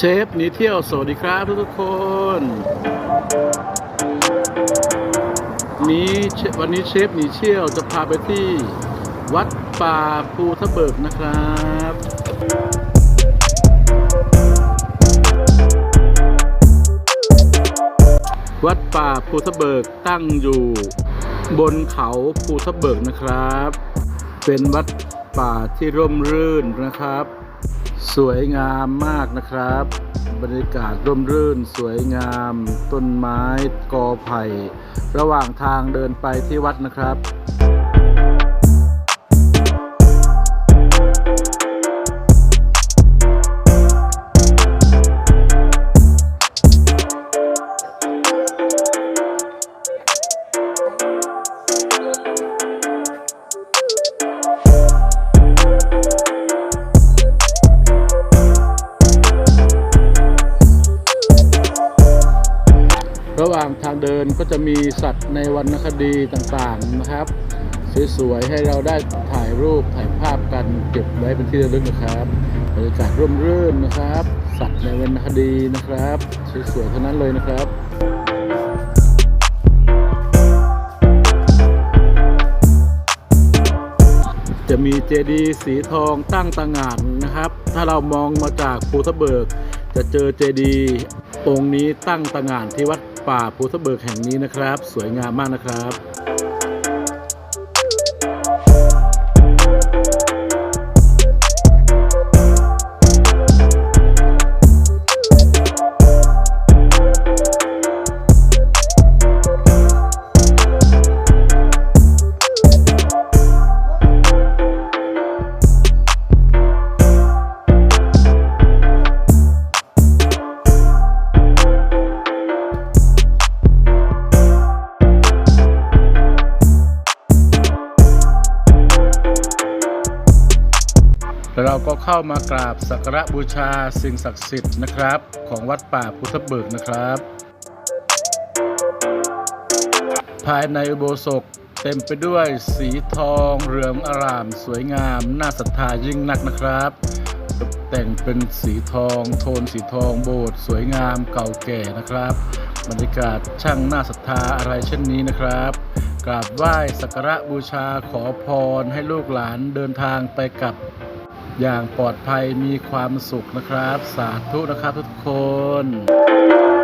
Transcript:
เชฟหนีเที่ยว สวัสดีครับทุกๆคน นี้วันนี้เชฟหนีเที่ยวจะพาไปที่วัดป่าภูทะเบิกนะครับ วัดป่าภูทะเบิกตั้งอยู่บนเขาภูทะเบิกนะครับ เป็นวัดป่าที่ร่มรื่นนะครับ สวยงามมากนะครับ บรรยากาศร่มรื่น สวยงาม ต้นไม้กอไผ่ ระหว่างทางเดินไปที่วัดนะครับ ระหว่างทางเดินก็จะมีสัตว์ในวรรณคดีต่างๆนะครับ สวยๆให้เราได้ถ่ายรูปถ่ายภาพกันเก็บไว้เป็นที่ระลึกนะครับบรรยากาศร่มรื่นนะครับ สัตว์ในวรรณคดีนะครับสวยๆเทั้งนั้นเลยนะครับจะมีเจดีย์สีทองตั้งต่างานนะครับ ถ้าเรามองมาจากภูทะเบิก จะเจอเจดีย์องค์นี้ตั้งต่างานที่วัด ป่าภูทะเบิกแห่งนี้นะครับ สวยงามมากนะครับ แล้วเราก็เข้ามากราบสักการะบูชาสิ่งศักดิ์สิทธิ์นะครับ ของวัดป่าพุทธเบิกนะครับ ภายในอุโบสถเต็มไปด้วยสีทองเรืองอร่ามสวยงาม น่าศรัทธายิ่งนักนะครับตกแต่งเป็นสีทองโทนสีทองโบสถ์สวยงามเก่าแก่นะครับ บรรยากาศช่างน่าศรัทธาอะไรเช่นนี้นะครับ กราบไหว้สักการะบูชาขอพรให้ลูกหลานเดินทางไปกับ อย่างปลอดภัยมีความสุขนะครับ สาธุนะครับทุกคน